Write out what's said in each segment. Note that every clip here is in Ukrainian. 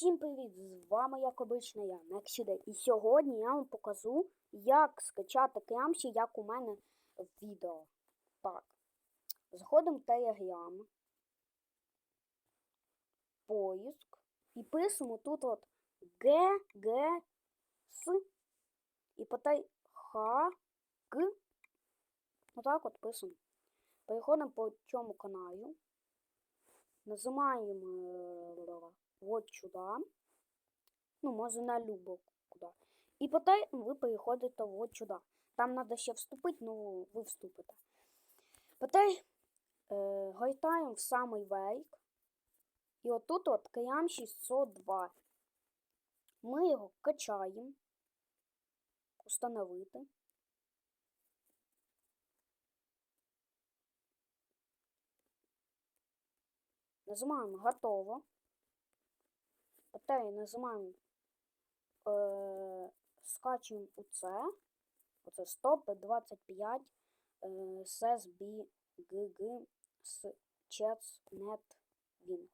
Всім привіт! З вами, як обично, я Мексіде. І сьогодні я вам покажу, як скачати клямші, як у мене відео. Так. Заходимо в Telegram, поиск і пишемо тут от Г, Г, С і потай Х, Г. Отак от пишемо. Переходимо по цьому каналу. Нажимаємо э, вот сюда. Ну, може на любо куди. І потім ви переходите вот сюди. Там треба ще вступити, ну ви вступите. Потім е, гортаємо в самий верх. І отут от каям 602. Ми його качаємо. Установити. Нажимаємо готово. Потім нажимаємо е, скачуємо у це. Оце стоп 25 е, SSB GG з Wing.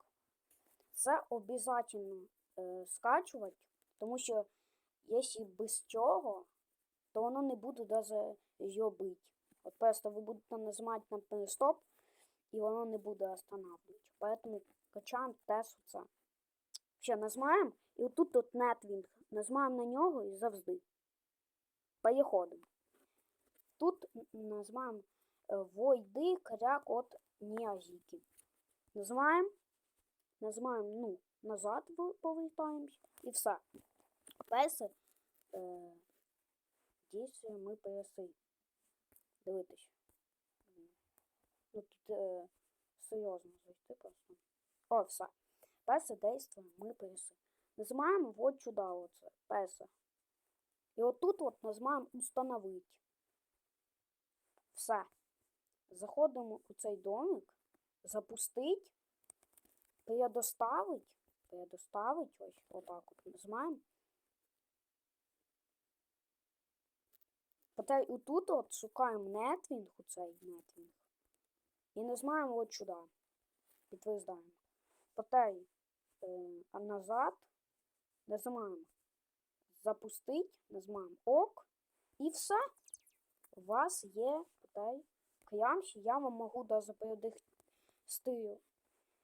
Це обов'язково е, скачувати, тому що якщо без цього, то воно не буде навіть його бити. От просто ви будете нажимати на стоп, і воно не буде останавливати. Поэтому качаємо теж це. Ще нажимаємо, і отут тут Netwing. Нажимаємо на нього і завжди. Переходимо. Тут нажимаємо Войди коряк от Ніазіки. Нажимаємо, нажимаємо, ну, назад повертаємось і все. Перше е, дійсно ми переси. Дивитись. Е, серйозно зайти просто. О, все. Перше действо ми переси. Нажимаємо вот сюди оце. Перше. І отут от нажимаємо установити. Все. Заходимо у цей домик, запустить, передоставить, передоставить, ось отак от нажимаємо. Потім отут от шукаємо нетвінг, у цей нетвінг. І нажимаємо от сюди. Підтверждаємо. Потім е, назад нажимаємо запустить, нажимаємо ОК. І все. У вас є потім клямші. Я вам можу даже.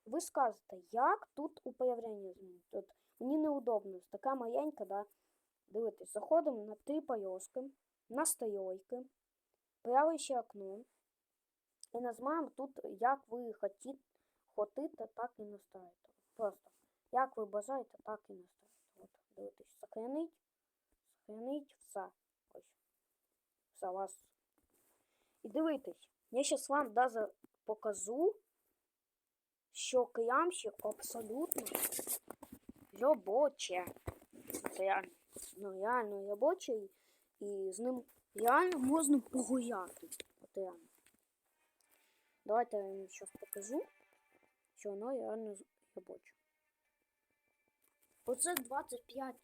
Ви скажете, як тут управління змінити. От мені неудобно. Така маленька, да. Дивитесь, заходимо на три полоски, настройки, правище окно. І нажимаємо тут, як ви хотіте, хотите, так і настроїте. Просто, як ви бажаєте, так і настроїте. От, дивитесь, сохранить, сохранить, все. Ось. Все, вас. І дивитесь, я зараз вам даже покажу, що клямщик абсолютно робоче. Це реально, ну, реально робоче, і з ним реально можна погуляти. От реально. Давайте я вам зараз покажу, що воно реально робоче. Оце 25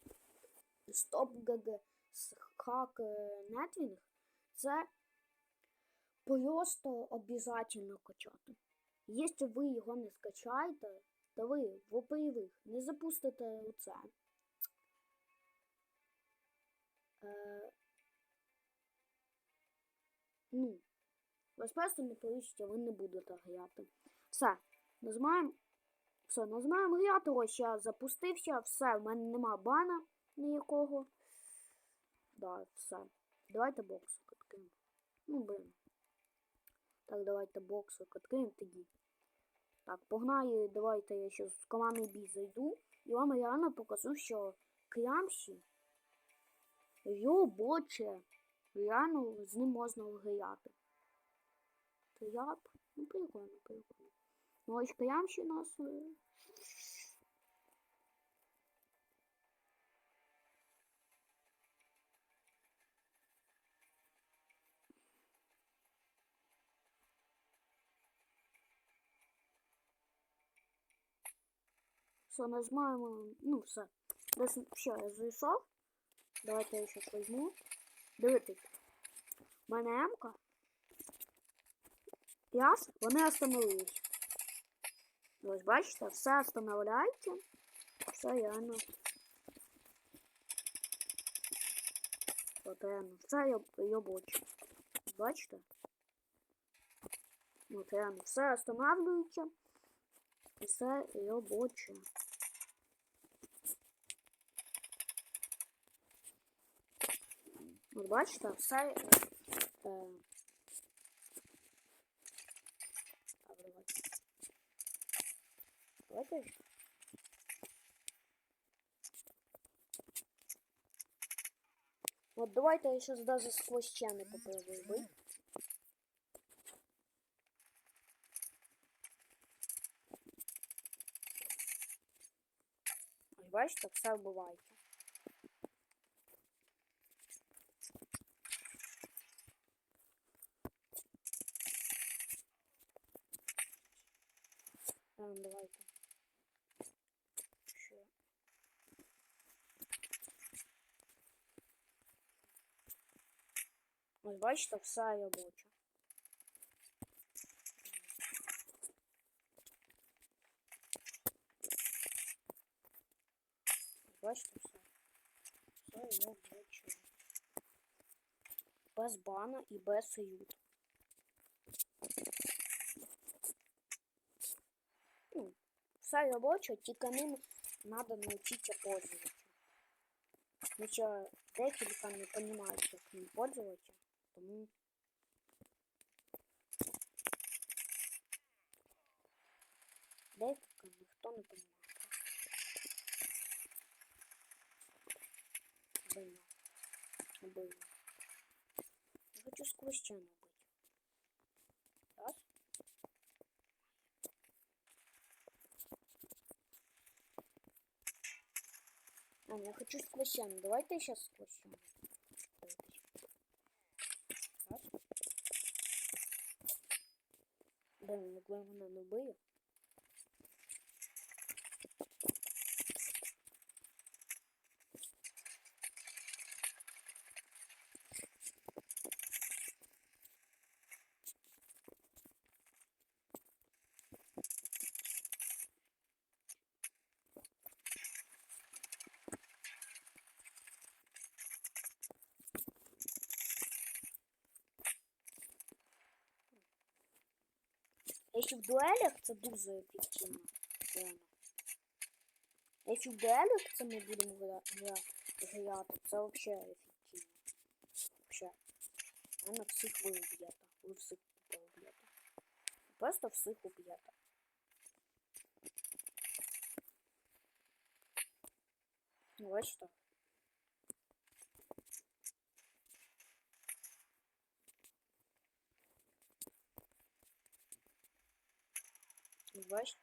стоп ГГ з хак нетвінг. Це просто обов'язково качати. Якщо ви його не скачаєте, то ви, во-первых, не запустите оце. Вас просто не получите, ви не будете грати. Все, нажимаємо. Все, нажимаємо грати, ось я запустився, все, в мене нема бана ніякого. Да, все. Давайте боксу відкриємо. Ну, блин. Так, давайте боксу відкриємо тоді. Так, погнали, давайте я ще з командний бій зайду. І вам реально покажу, що клямші робоче. Реально з ним можна грати. Тряп. Ну, прикольно, прикольно. Ну, ось клямші нас. е, Все, нажимаємо, ну все. Десь все, я зайшов. Давайте я ще візьму. Дивитесь. У мене М-ка. Аж вони остановились. Ось бачите, все остановляється. Все реально. От реально. Все робоче. Бачите? От реально. Все останавливається. І все робоче. От бачите, все. Е, Давайте. Вот давайте я сейчас даже сквозь стены попробую быть. Бачите, все вбивається. А, ну, давайте. Ще. Ось бачите, все робоче. Бачите все. Все робоче. Без бана і без союзу. Ну, все робоче, тільки ним треба навчитися пользуватися. Ну що, декілька не розуміють, як ним пользуватися, тому декілька ніхто не розуміє. Блин. Блин. Я хочу сквозь стену быть. Раз. А, я хочу сквозь стену. Давайте сейчас сквозь стену. Блин, я главное не. Якщо в дуелях це дуже ефективно. реально. Якщо в дуелях це гра- гра- грати, це взагалі ефективно. Вообще. Наверное, всіх ви. Ви всіх тупо уб'єте. Просто всіх уб'єте. Ну, ось що. Бачите?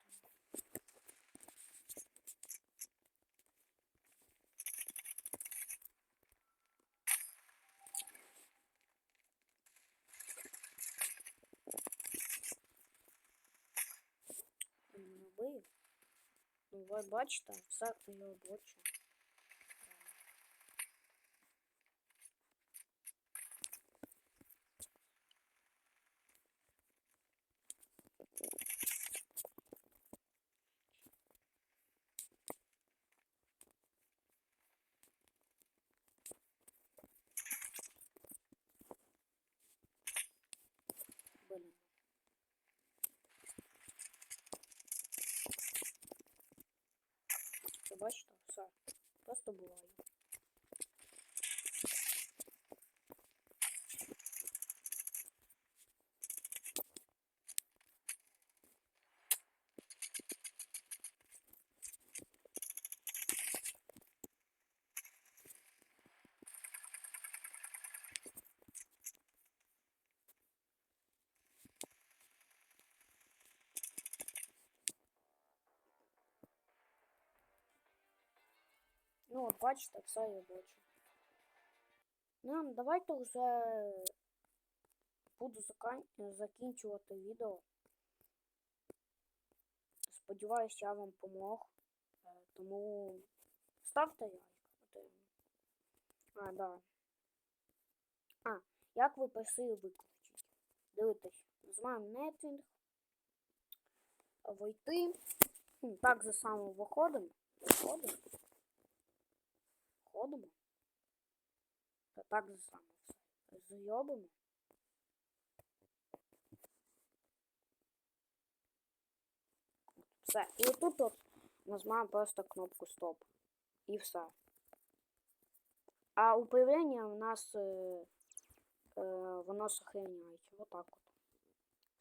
Новий. Ну, ви бачите, все його робоче. Блин. Ви бачите, все. Просто буває. Ну, от бачите, все робоче. Ну, давайте вже буду закінчувати відео. Сподіваюсь, я вам помог. Е, Тому ставте лайк. Е, А, да. А, як ви просили виключити? Дивитесь, нажимаємо нетвінг. Войти. Так же само виходимо. Виходимо. Заводимо. Та так же само все. Зйобимо. Все. І тут от нажимаємо просто кнопку стоп. І все. А управління в нас е, е, воно сохраняється. Отак от.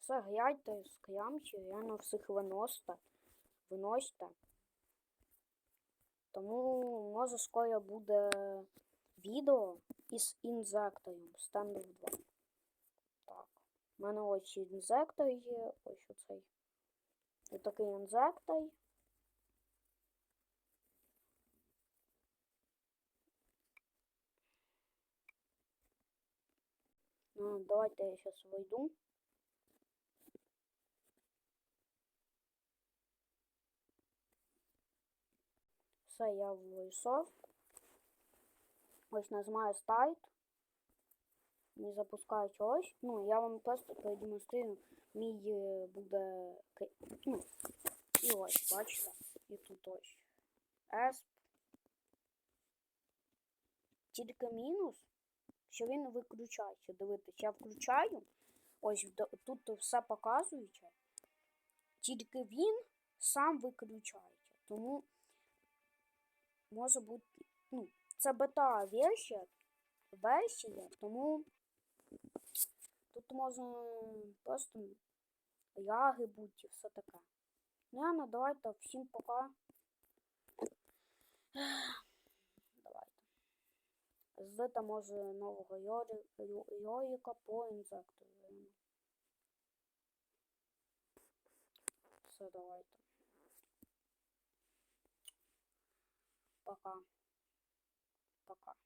Все, гляньте, скрямчі, реально всіх виносите. Виносите. Тому може скоро буде відео із інзектором Standard 2. Так. У мене ось інзектор є, ось оцей. Ось такий інзектор. Ну, давайте я сейчас войду. Все, я вийшов. Ось нажимаю старт. Не запускають ось. Ну, я вам просто продемонструю. Мій е, буде. Ну, і ось, бачите. І тут ось. Есп. Тільки мінус, що він виключається. Дивитесь, я включаю. Ось тут все показується. Тільки він сам виключається. Тому може бути. Ну, це бета версія, версія, тому тут можна просто ляги бути і все таке. Ну, ладно, давайте всім пока. Давайте. Ждете може нового Йорі- Йо- Йоріка по інзектору. Все, давайте. Пока. Пока.